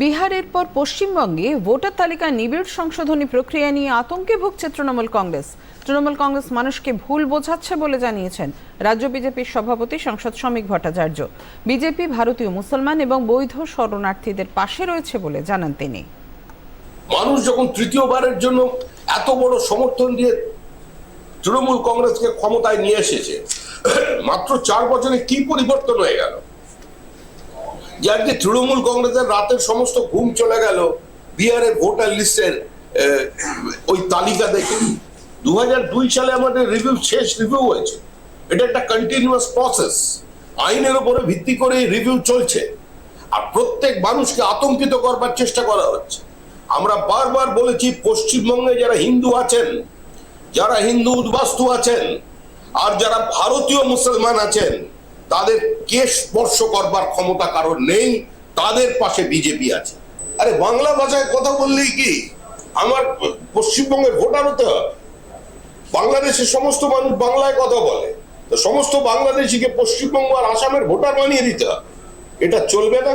বিহারের পর পশ্চিমবঙ্গে ভোটার তালিকা নিবিড় সংশোধনী প্রক্রিয়া নিয়ে আতঙ্কে ভুগছে তৃণমূল কংগ্রেস। তৃণমূল কংগ্রেস মানুষকে ভুল বোঝাচ্ছে বলে জানিয়েছেন রাজ্য বিজেপির সভাপতি সংসদ শ্রমিক ভট্টাচার্য। বিজেপি, ভারতীয় মুসলমান এবং বৈধ শরণার্থীদের পাশে রয়েছে বলে জানান তিনি। মানুষ যখন তৃতীয়বারের জন্য এত বড় সমর্থন দিয়ে তৃণমূল কংগ্রেসকে ক্ষমতায় নিয়ে এসেছে, মাত্র চার বছরে কি পরিবর্তন হয়ে গেল? যে তৃণমূল কংগ্রেসের রাতের সমস্ত ঘুম চলে গেল, বিহারের ভোটার লিস্টের ওই তালিকা দেখে। দু সালে আমাদের রিভিউ শেষ রিভিউ হয়েছে। এটা একটা কন্টিনিউয়াস প্রসেস আইনের উপরে ভিত্তি করে রিভিউ চলছে। আর প্রত্যেক মানুষকে আতঙ্কিত করবার চেষ্টা করা হচ্ছে। আমরা বারবার বলেছি, পশ্চিমবঙ্গে যারা হিন্দু আছেন, যারা হিন্দু উদ্বাস্তু আছেন, আর যারা ভারতীয় মুসলমান আছেন তাদের কে স্পর্শ করবার ক্ষমতা কারণ নেই, তাদের পাশে বিজেপি আছে। আরে বাংলা ভাষায় কথা বললেই কি? আমার পশ্চিমবঙ্গের ভোটার হতে হবে বাংলাদেশের সমস্ত মানুষ বাংলায় কথা বলে। তো সমস্ত বাংলাদেশিকে পশ্চিমবঙ্গ আর আসামের ভোটার বানিয়ে দিতে হবে এটা চলবে না।